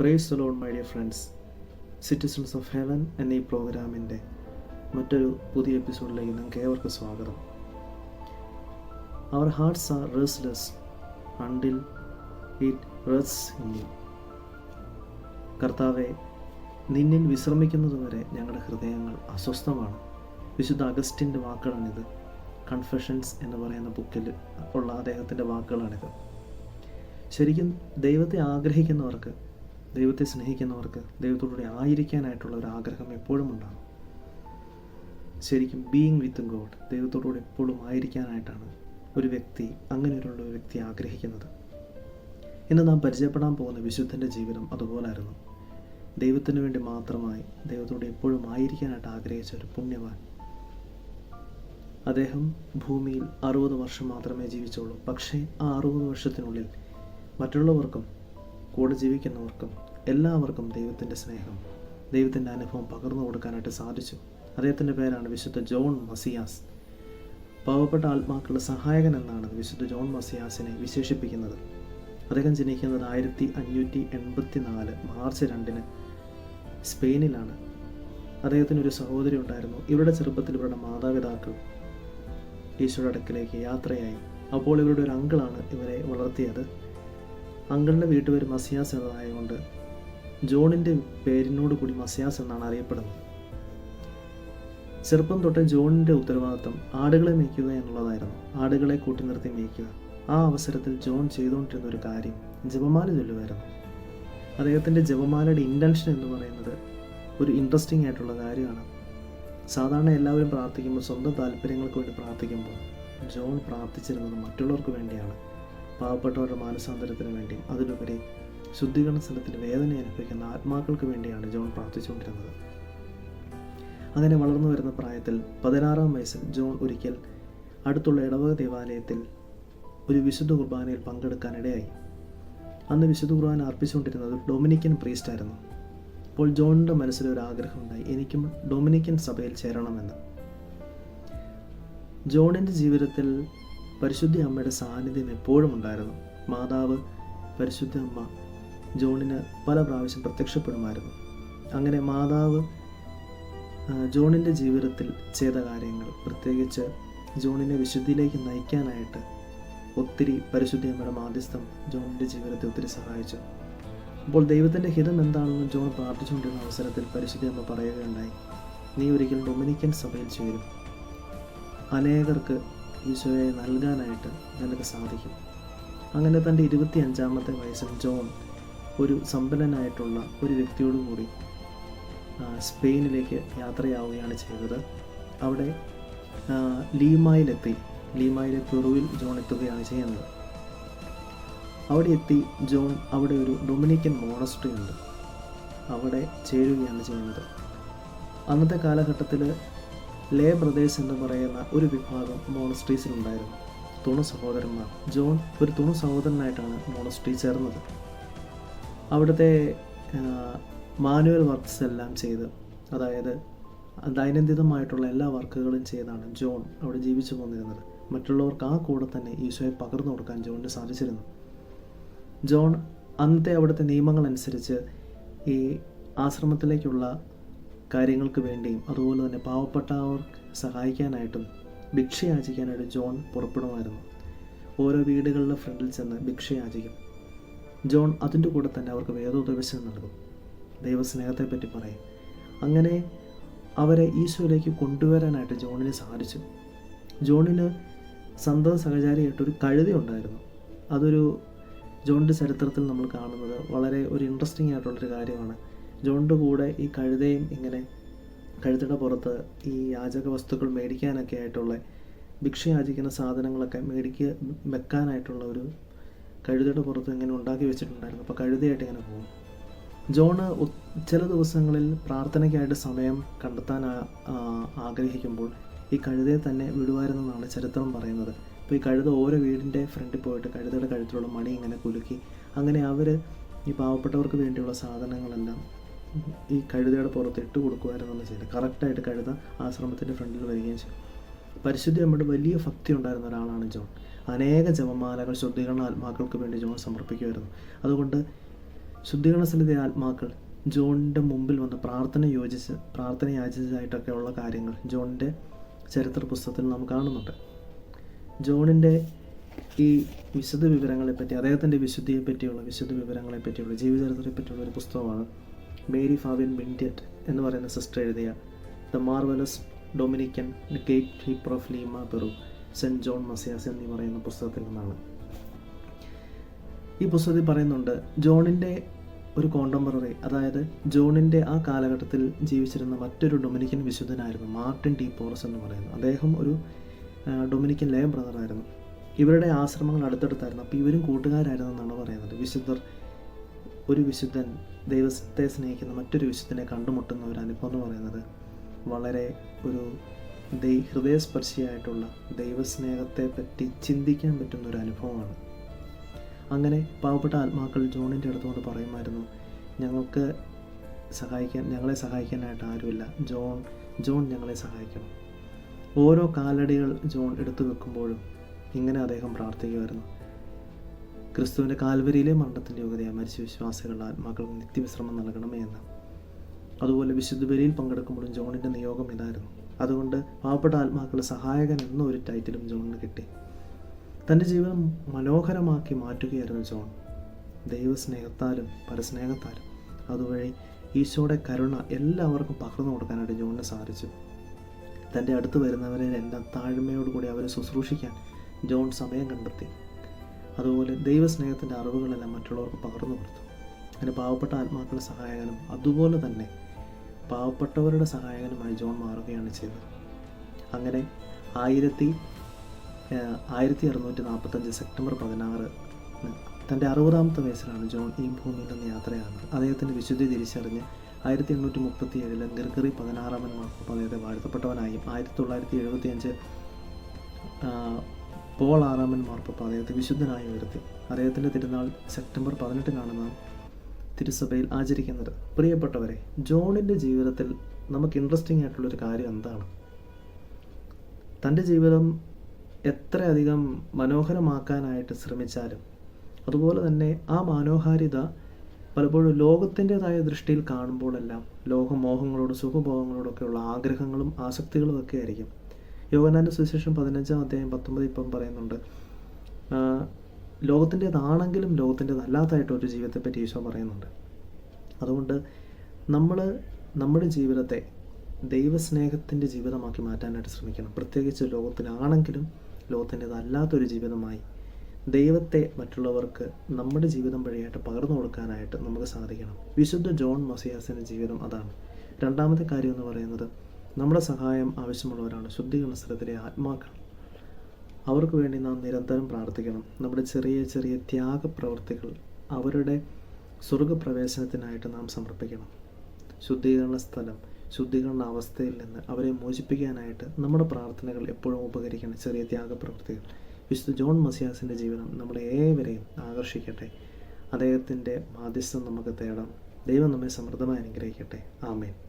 Praise Lord my dear friends citizens of heaven എന്ന ഈ പ്രോഗ്രാമിന്റെ മറ്റൊരു പുതിയ എപ്പിസോഡിലേക്ക് നിങ്ങൾക്ക് ഏവർക്കും സ്വാഗതം. Our hearts are restless until it rests in you കർത്താവെ നിന്നിൽ വിശ്രമിക്കുന്നതുവരെ ഞങ്ങളുടെ ഹൃദയങ്ങൾ അസ്വസ്ഥമാണ്. വിശുദ്ധ അഗസ്റ്റിന്റെ വാക്കുകളാണിത്. കൺഫെഷൻസ് എന്ന് പറയുന്ന ബുക്കിൽ ഉള്ള അദ്ദേഹത്തിന്റെ വാക്കുകളാണിത്. ശരിക്കും ദൈവത്തെ ആഗ്രഹിക്കുന്നവർക്ക് ദൈവത്തെ സ്നേഹിക്കുന്നവർക്ക് ദൈവത്തോടുകൂടി ആയിരിക്കാനായിട്ടുള്ള ഒരു ആഗ്രഹം എപ്പോഴും ഉണ്ടാകും. ശരിക്കും ബീയിങ് വിത്ത് ഗോഡ് ദൈവത്തോടുകൂടി എപ്പോഴും ആയിരിക്കാനായിട്ടാണ് ഒരു വ്യക്തി അങ്ങനെയുള്ള ഒരു വ്യക്തി ആഗ്രഹിക്കുന്നത്. ഇന്ന് നാം പരിചയപ്പെടാൻ പോകുന്ന വിശുദ്ധന്റെ ജീവിതം അതുപോലായിരുന്നു. ദൈവത്തിന് വേണ്ടി മാത്രമായി ദൈവത്തോട് എപ്പോഴും ആയിരിക്കാനായിട്ട് ആഗ്രഹിച്ച ഒരു പുണ്യവാൻ. അദ്ദേഹം ഭൂമിയിൽ അറുപത് വർഷം മാത്രമേ ജീവിച്ചുള്ളൂ. പക്ഷേ ആ അറുപത് വർഷത്തിനുള്ളിൽ മറ്റുള്ളവർക്കും കൂടെ ജീവിക്കുന്നവർക്കും എല്ലാവർക്കും ദൈവത്തിന്റെ സ്നേഹം ദൈവത്തിന്റെ അനുഭവം പകർന്നു കൊടുക്കാനായിട്ട് സാധിച്ചു. അദ്ദേഹത്തിന്റെ പേരാണ് വിശുദ്ധ ജോൺ മസിയാസ്. പാവപ്പെട്ട ആത്മാക്കളുടെ സഹായകൻ എന്നാണ് വിശുദ്ധ ജോൺ മസിയാസിനെ വിശേഷിപ്പിക്കുന്നത്. അദ്ദേഹം ജനിക്കുന്നത് ആയിരത്തി അഞ്ഞൂറ്റി എൺപത്തി നാല് മാർച്ച് രണ്ടിന് സ്പെയിനിലാണ്. അദ്ദേഹത്തിന് ഒരു സഹോദരി ഉണ്ടായിരുന്നു. ഇവരുടെ ചെറുപ്പത്തിൽ ഇവരുടെ മാതാപിതാക്കൾ ഈശോയുടെ അടുക്കിലേക്ക് യാത്രയായി. അപ്പോൾ ഇവരുടെ ഒരു അങ്കിളാണ് ഇവരെ വളർത്തിയത്. അങ്കിളിന്റെ വീട്ടുപേര് മസിയാസ് എന്നതായതുകൊണ്ട് ജോണിന്റെ പേരിനോട് കൂടി മസിയാസ് എന്നാണ് അറിയപ്പെടുന്നത്. ചെറുപ്പം തൊട്ട് ജോണിന്റെ ഉത്തരവാദിത്തം ആടുകളെ മേയ്ക്കുക എന്നുള്ളതായിരുന്നു. ആടുകളെ കൂട്ടി നിർത്തി മേയ്ക്കുക. ആ അവസരത്തിൽ ജോൺ ചെയ്തുകൊണ്ടിരുന്ന ഒരു കാര്യം ജപമാല ചൊല്ലുമായിരുന്നു. അദ്ദേഹത്തിന്റെ ജപമാലയുടെ ഇന്റൻഷൻ എന്ന് പറയുന്നത് ഒരു ഇൻട്രസ്റ്റിംഗ് ആയിട്ടുള്ള കാര്യമാണ്. സാധാരണ എല്ലാവരും പ്രാർത്ഥിക്കുമ്പോൾ സ്വന്തം താല്പര്യങ്ങൾക്ക് വേണ്ടി പ്രാർത്ഥിക്കുമ്പോൾ ജോൺ പ്രാർത്ഥിച്ചിരുന്നത് മറ്റുള്ളവർക്ക് വേണ്ടിയാണ്. പാവപ്പെട്ടവരുടെ മാനസാന്തരത്തിന് വേണ്ടിയും അതിലുപരി ശുദ്ധീകരണ സ്ഥലത്തിൽ വേദന അനുഭവിക്കുന്ന ആത്മാക്കൾക്ക് വേണ്ടിയാണ് ജോൺ പ്രാർത്ഥിച്ചുകൊണ്ടിരുന്നത്. അങ്ങനെ വളർന്നു വരുന്ന പ്രായത്തിൽ പതിനാറാം വയസ്സിൽ ജോൺ ഒരിക്കൽ അടുത്തുള്ള ഇടവക ദേവാലയത്തിൽ ഒരു വിശുദ്ധ കുർബാനയിൽ പങ്കെടുക്കാനിടയായി അന്ന് വിശുദ്ധ കുർബാന അർപ്പിച്ചുകൊണ്ടിരുന്നത് ഡൊമിനിക്കൻ പ്രീസ്റ്റ് ആയിരുന്നു അപ്പോൾ ജോണിന്റെ മനസ്സിൽ ഒരു ആഗ്രഹമുണ്ടായി എനിക്കും ഡൊമിനിക്കൻ സഭയിൽ ചേരണമെന്ന്. ജോണിന്റെ ജീവിതത്തിൽ പരിശുദ്ധി അമ്മയുടെ സാന്നിധ്യം എപ്പോഴും ഉണ്ടായിരുന്നു. മാതാവ് പരിശുദ്ധ അമ്മ ജോണിന് പല പ്രാവശ്യം പ്രത്യക്ഷപ്പെടുമായിരുന്നു. അങ്ങനെ മാതാവ് ജോണിന്റെ ജീവിതത്തിൽ ചെയ്ത കാര്യങ്ങൾ പ്രത്യേകിച്ച് ജോണിനെ വിശുദ്ധിയിലേക്ക് നയിക്കാനായിട്ട് ഒത്തിരി പരിശുദ്ധി അമ്മയുടെ മാധ്യസ്ഥം ജോണിന്റെ ജീവിതത്തെ ഒത്തിരി സഹായിച്ചു. അപ്പോൾ ദൈവത്തിന്റെ ഹിതം എന്താണെന്ന് ജോൺ പ്രാർത്ഥിച്ചുകൊണ്ടിരുന്ന അവസരത്തിൽ പരിശുദ്ധ അമ്മ പറയുകയുണ്ടായി നീ ഒരിക്കൽ ഡൊമിനിക്കൻ സഭയിൽ ചേരും. അനേകർക്ക് ഈശോയെ നൽകാനായിട്ട് നിനക്ക് സാധിക്കും. അങ്ങനെ തന്റെ ഇരുപത്തി അഞ്ചാമത്തെ വയസ്സിൽ ജോൺ ഒരു സമ്പന്നനായിട്ടുള്ള ഒരു വ്യക്തിയോട് കൂടി സ്പെയിനിലേക്ക് യാത്രയാവുകയാണ് ചെയ്തത്. അവിടെ ലീമായിലെത്തി. ലീമായിലെ പെറുവിൽ ജോൺ എത്തുകയാണ് ചെയ്യുന്നത്. അവിടെ എത്തി ജോൺ അവിടെ ഒരു ഡൊമിനിക്കൻ മോണസ്ട്രി ഉണ്ട്. അവിടെ ചേരുകയാണ് ചെയ്യുന്നത്. അന്നത്തെ കാലഘട്ടത്തിൽ ലേ ബ്രദേഴ്സ് എന്ന് പറയുന്ന ഒരു വിഭാഗം മോണസ്ട്രീസിലുണ്ടായിരുന്നു തുണു സഹോദരന്മാർ. ജോൺ ഒരു തുണു സഹോദരനായിട്ടാണ് മോണസ്ട്രി ചേർന്നത്. അവിടുത്തെ മാനുവൽ വർക്ക്സ് എല്ലാം ചെയ്ത് അതായത് ദൈനംദിനമായിട്ടുള്ള എല്ലാ വർക്കുകളും ചെയ്താണ് ജോൺ അവിടെ ജീവിച്ചു പോന്നിരുന്നത്. മറ്റുള്ളവർക്ക് ആ കൂടെ തന്നെ ഈശോയെ പകർന്നു കൊടുക്കാൻ ജോണിന് സാധിച്ചിരുന്നു. ജോൺ അന്നത്തെ അവിടുത്തെ നിയമങ്ങൾ അനുസരിച്ച് ഈ ആശ്രമത്തിലേക്കുള്ള കാര്യങ്ങൾക്ക് വേണ്ടിയും അതുപോലെ തന്നെ പാവപ്പെട്ടവർക്ക് സഹായിക്കാനായിട്ടും ഭിക്ഷ യാചിക്കാനായിട്ട് ജോൺ പുറപ്പെടുമായിരുന്നു. ഓരോ വീടുകളിലെ ഫ്രണ്ടിൽ ചെന്ന് ഭിക്ഷ യാചിക്കും ജോൺ അതിന്റെ കൂടെ തന്നെ അവർക്ക് വേദോപദേശം നൽകും. ദൈവസ്നേഹത്തെപ്പറ്റി പറയും. അങ്ങനെ അവരെ ഈശോയിലേക്ക് കൊണ്ടുവരാനായിട്ട് ജോണിന് സാധിച്ചു. ജോണിന് സന്തത സഹചാരിയായിട്ടൊരു കഴുതി ഉണ്ടായിരുന്നു. അതൊരു ജോണിന്റെ ചരിത്രത്തിൽ നമ്മൾ കാണുന്നത് വളരെ ഒരു ഇൻട്രസ്റ്റിംഗ് ആയിട്ടുള്ളൊരു കാര്യമാണ്. ജോണിന്റെ കൂടെ ഈ കഴുതയും ഇങ്ങനെ കഴുതയുടെ പുറത്ത് ഈ യാചക വസ്തുക്കൾ മേടിക്കാനൊക്കെ ആയിട്ടുള്ള ഭിക്ഷ യാചിക്കുന്ന സാധനങ്ങളൊക്കെ മേടിക്കുക വെക്കാനായിട്ടുള്ള ഒരു കഴുതയുടെ പുറത്ത് ഇങ്ങനെ ഉണ്ടാക്കി വെച്ചിട്ടുണ്ടായിരുന്നു. അപ്പോൾ കഴുതയായിട്ട് ഇങ്ങനെ പോകും. ജോണ് ചില ദിവസങ്ങളിൽ പ്രാർത്ഥനയ്ക്കായിട്ട് സമയം കണ്ടെത്താൻ ആഗ്രഹിക്കുമ്പോൾ ഈ കഴുതയെ തന്നെ വിടുവായിരുന്നെന്നാണ് ചരിത്രം പറയുന്നത്. അപ്പോൾ ഈ കഴുത ഓരോ വീടിന്റെ ഫ്രണ്ടിൽ പോയിട്ട് കഴുതയുടെ കഴുത്തിലുള്ള മണി ഇങ്ങനെ കുലുക്കി അങ്ങനെ അവർ ഈ പാവപ്പെട്ടവർക്ക് വേണ്ടിയുള്ള സാധനങ്ങളെല്ലാം ഈ കഴുതയുടെ പുറത്ത് ഇട്ട് കൊടുക്കുമായിരുന്നു ചെയ്തത്. കറക്റ്റായിട്ട് കഴുത ആശ്രമത്തിന്റെ ഫ്രണ്ടിൽ വരികയും ചെയ്തു. പരിശുദ്ധി നമ്മുടെ വലിയ ഭക്തി ഉണ്ടായിരുന്ന ഒരാളാണ് ജോൺ. അനേക ജപമാലകൾ ശുദ്ധീകരണ ആത്മാക്കൾക്ക് വേണ്ടി ജോൺ സമർപ്പിക്കുമായിരുന്നു. അതുകൊണ്ട് ശുദ്ധീകരണ സ്ഥലത്തെ ആത്മാക്കൾ ജോണിന്റെ മുമ്പിൽ വന്ന് പ്രാർത്ഥന യോജിച്ച് പ്രാർത്ഥന യാചിച്ചതായിട്ടൊക്കെ ഉള്ള കാര്യങ്ങൾ ജോണിന്റെ ചരിത്ര പുസ്തകത്തിൽ നാം കാണുന്നുണ്ട്. ജോണിന്റെ ഈ വിശുദ്ധ വിവരങ്ങളെപ്പറ്റി അദ്ദേഹത്തിന്റെ വിശുദ്ധിയെ പറ്റിയുള്ള വിശുദ്ധ വിവരങ്ങളെ പറ്റിയുള്ള ജീവചരിത്രത്തെ പറ്റിയുള്ള ഒരു പുസ്തകമാണ് മേരി ഫാവിൻ ബിൻഡറ്റ് എന്ന് പറയുന്ന സിസ്റ്റർ എഴുതിയ the marvellous Dominican gatekeeper of Lima Peru. Saint John Macias എന്നീ പറയുന്ന പുസ്തകത്തിൽ നിന്നാണ്. ഈ പുസ്തകത്തിൽ പറയുന്നുണ്ട് ജോണിന്റെ ഒരു കോണ്ടംപററി അതായത് ജോണിന്റെ ആ കാലഘട്ടത്തിൽ ജീവിച്ചിരുന്ന മറ്റൊരു ഡൊമിനിക്കൻ വിശുദ്ധനായിരുന്നു മാർട്ടിൻ ടി പോറസ് എന്ന് പറയുന്നു അദ്ദേഹം ഒരു ഡൊമിനിക്കൻ ലേ ബ്രദറായിരുന്നു ഇവരുടെ ആശ്രമങ്ങൾ അടുത്തടുത്തായിരുന്നു. അപ്പോൾ ഇവരും കൂട്ടുകാരായിരുന്നു എന്നാണ് പറയുന്നത്. വിശുദ്ധർ ഒരു വിശുദ്ധൻ ദൈവത്തെ സ്നേഹിക്കുന്ന മറ്റൊരു വിശുദ്ധനെ കണ്ടുമുട്ടുന്ന ഒരു അനുഭവം എന്ന് പറയുന്നത്. വളരെ ഒരു ദൈ ഹൃദയസ്പർശിയായിട്ടുള്ള ദൈവസ്നേഹത്തെ പറ്റി ചിന്തിക്കാൻ പറ്റുന്ന ഒരു അനുഭവമാണ്. അങ്ങനെ പാവപ്പെട്ട ആത്മാക്കൾ ജോണിന്റെ അടുത്തുകൊണ്ട് പറയുമായിരുന്നു ഞങ്ങൾക്ക് സഹായിക്കാൻ ഞങ്ങളെ സഹായിക്കാനായിട്ട് ആരുമില്ല. ജോൺ ജോൺ ഞങ്ങളെ സഹായിക്കണം. ഓരോ കാലടികൾ ജോൺ എടുത്തു വെക്കുമ്പോഴും ഇങ്ങനെ അദ്ദേഹം പ്രാർത്ഥിക്കുമായിരുന്നു. ക്രിസ്തുവിന്റെ കാൽവരിയിലെ മരണത്തിന്റെ യോഗ്യതയായി മരിച്ച വിശ്വാസികളുടെ ആത്മാക്കൾക്ക് നിത്യവിശ്രമം നൽകണമേ എന്ന്. അതുപോലെ വിശുദ്ധ ബലിയിൽ പങ്കെടുക്കുമ്പോഴും ജോണിന്റെ നിയോഗം ഇതായിരുന്നു. അതുകൊണ്ട് പാവപ്പെട്ട ആത്മാക്കളുടെ സഹായകൻ എന്നൊരു ടൈറ്റിലും ജോണിന് കിട്ടി. തന്റെ ജീവിതം മനോഹരമാക്കി മാറ്റുകയായിരുന്നു ജോൺ. ദൈവസ്നേഹത്താലും പരസ്നേഹത്താലും. അതുവഴി ഈശോയുടെ കരുണ എല്ലാവർക്കും പകർന്നു കൊടുക്കാനായിട്ട് ജോണിന് സാധിച്ചു. തന്റെ അടുത്ത് വരുന്നവരെ എല്ലാം താഴ്മയോടുകൂടി അവരെ ശുശ്രൂഷിക്കാൻ ജോൺ സമയം കണ്ടെത്തി. അതുപോലെ ദൈവസ്നേഹത്തിന്റെ അറിവുകളെല്ലാം മറ്റുള്ളവർക്ക് പകർന്നു കൊടുത്തു. അതിന് പാവപ്പെട്ട ആത്മാക്കളുടെ സഹായകനും അതുപോലെ തന്നെ പാവപ്പെട്ടവരുടെ സഹായകനുമായി ജോൺ മാറുകയാണ് ചെയ്തത്. അങ്ങനെ ആയിരത്തി ആയിരത്തി അറുന്നൂറ്റി നാൽപ്പത്തഞ്ച് സെപ്റ്റംബർ പതിനാറ് തന്റെ അറുപതാമത്തെ വയസ്സിലാണ് ജോൺ ഈ ഭൂമിയിൽ നിന്ന് യാത്രയാകുന്നത്. അദ്ദേഹത്തിന്റെ വിശുദ്ധി തിരിച്ചറിഞ്ഞ് ആയിരത്തി എണ്ണൂറ്റി മുപ്പത്തി ഏഴിൽ ഗർഗറി പതിനാറാമൻ മാർക്കപ്പ് അദ്ദേഹത്തെ വാഴ്ത്തപ്പെട്ടവനായും ആയിരത്തി തൊള്ളായിരത്തി എഴുപത്തി അഞ്ച് പോൾ ആറാമൻ മാർപ്പ് അദ്ദേഹത്തെ വിശുദ്ധനായി ഉയർത്തി. അദ്ദേഹത്തിന്റെ തിരുനാൾ സെപ്റ്റംബർ പതിനെട്ടിനാണ് നാം തിരുസഭയിൽ ആചരിക്കുന്നത്. പ്രിയപ്പെട്ടവരെ ജോണിന്റെ ജീവിതത്തിൽ നമുക്ക് ഇൻട്രസ്റ്റിംഗ് ആയിട്ടുള്ളൊരു കാര്യം എന്താണ്? തന്റെ ജീവിതം എത്രയധികം മനോഹരമാക്കാനായിട്ട് ശ്രമിച്ചാലും അതുപോലെ തന്നെ ആ മനോഹാരിത പലപ്പോഴും ലോകത്തിന്റെതായ ദൃഷ്ടിയിൽ കാണുമ്പോഴെല്ലാം ലോകമോഹങ്ങളോട് സുഖഭോഗങ്ങളോടൊക്കെയുള്ള ആഗ്രഹങ്ങളും ആസക്തികളും ഒക്കെ ആയിരിക്കും. യോഗനാന്റെ സുവിശേഷം പതിനഞ്ചാം അധ്യായം പത്തൊമ്പത് ഇപ്പം പറയുന്നുണ്ട് ലോകത്തിന്റെതാണെങ്കിലും ലോകത്തിന്റെതല്ലാത്തതായിട്ട് ഒരു ജീവിതത്തെപ്പറ്റി ഈശോ പറയുന്നുണ്ട്. അതുകൊണ്ട് നമ്മൾ നമ്മുടെ ജീവിതത്തെ ദൈവസ്നേഹത്തിന്റെ ജീവിതമാക്കി മാറ്റാനായിട്ട് ശ്രമിക്കണം. പ്രത്യേകിച്ച് ലോകത്തിലാണെങ്കിലും ലോകത്തിന്റെതല്ലാത്തൊരു ജീവിതമായി ദൈവത്തെ മറ്റുള്ളവർക്ക് നമ്മുടെ ജീവിതം വഴിയായിട്ട് പകർന്നു കൊടുക്കാനായിട്ട് നമുക്ക് സാധിക്കണം. വിശുദ്ധ ജോൺ മസിയാസിന്റെ ജീവിതം അതാണ്. രണ്ടാമത്തെ കാര്യം എന്ന് പറയുന്നത് നമ്മുടെ സഹായം ആവശ്യമുള്ളവരാണ്. ശുദ്ധീകരണ സ്ഥലത്തിലെ ആത്മാക്കൾ. അവർക്ക് വേണ്ടി നാം നിരന്തരം പ്രാർത്ഥിക്കണം. നമ്മുടെ ചെറിയ ചെറിയ ത്യാഗപ്രവർത്തികൾ അവരുടെ സ്വർഗപ്രവേശനത്തിനായിട്ട് നാം സമർപ്പിക്കണം. ശുദ്ധീകരണ സ്ഥലം ശുദ്ധീകരണ അവസ്ഥയിൽ നിന്ന് അവരെ മോചിപ്പിക്കാനായിട്ട് നമ്മുടെ പ്രാർത്ഥനകൾ എപ്പോഴും ഉപകരിക്കണം. ചെറിയ ത്യാഗപ്രവൃത്തികൾ വിശുദ്ധ ജോൺ മസിയാസിന്റെ ജീവിതം നമ്മളെ ഏവരെയും ആകർഷിക്കട്ടെ. അദ്ദേഹത്തിന്റെ മാധ്യസ്ഥം നമുക്ക് തേടാം. ദൈവം നമ്മെ സമൃദ്ധമായി അനുഗ്രഹിക്കട്ടെ. ആമേൻ.